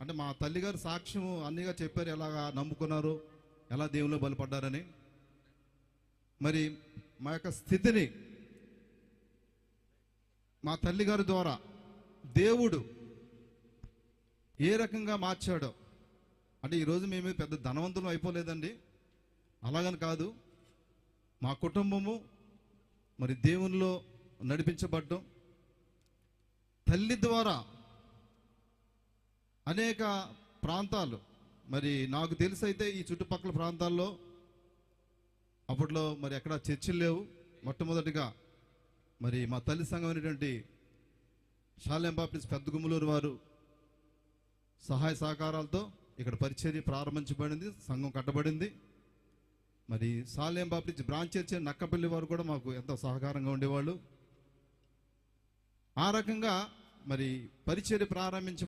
అంటే మా తల్లిగారు సాక్ష్యం అన్నీగా చెప్పారు ఎలాగా నమ్ముకున్నారు ఎలా దేవుళ్ళు బలపడ్డారని. మరి మా యొక్క స్థితిని మా తల్లిగారి ద్వారా దేవుడు ఏ రకంగా మార్చాడో అంటే ఈరోజు మేము పెద్ద ధనవంతులు అయిపోలేదండి. అలాగని కాదు మా కుటుంబము మరి దేవునిలో నడిపించబడ్డం తల్లి ద్వారా అనేక ప్రాంతాలు. మరి నాకు తెలిసి అయితే ఈ చుట్టుపక్కల ప్రాంతాల్లో అప్పట్లో మరి ఎక్కడ చర్చిలు లేవు. మొట్టమొదటిగా మరి మా తల్లి సంఘం అనేటువంటి షాలెం బాప్టిస్ట్ పెద్ద గుమ్మలూరు వారు సహాయ సహకారాలతో ఇక్కడ పరిచర్య ప్రారంభించబడింది సంఘం కట్టబడింది. మరి Salem Baptist branch church Nakkapalli వారు కూడా మాకు ఎంతో సహకారంగా ఉండేవాళ్ళు. ఆ రకంగా మరి పరిచర్య ప్రారంభించ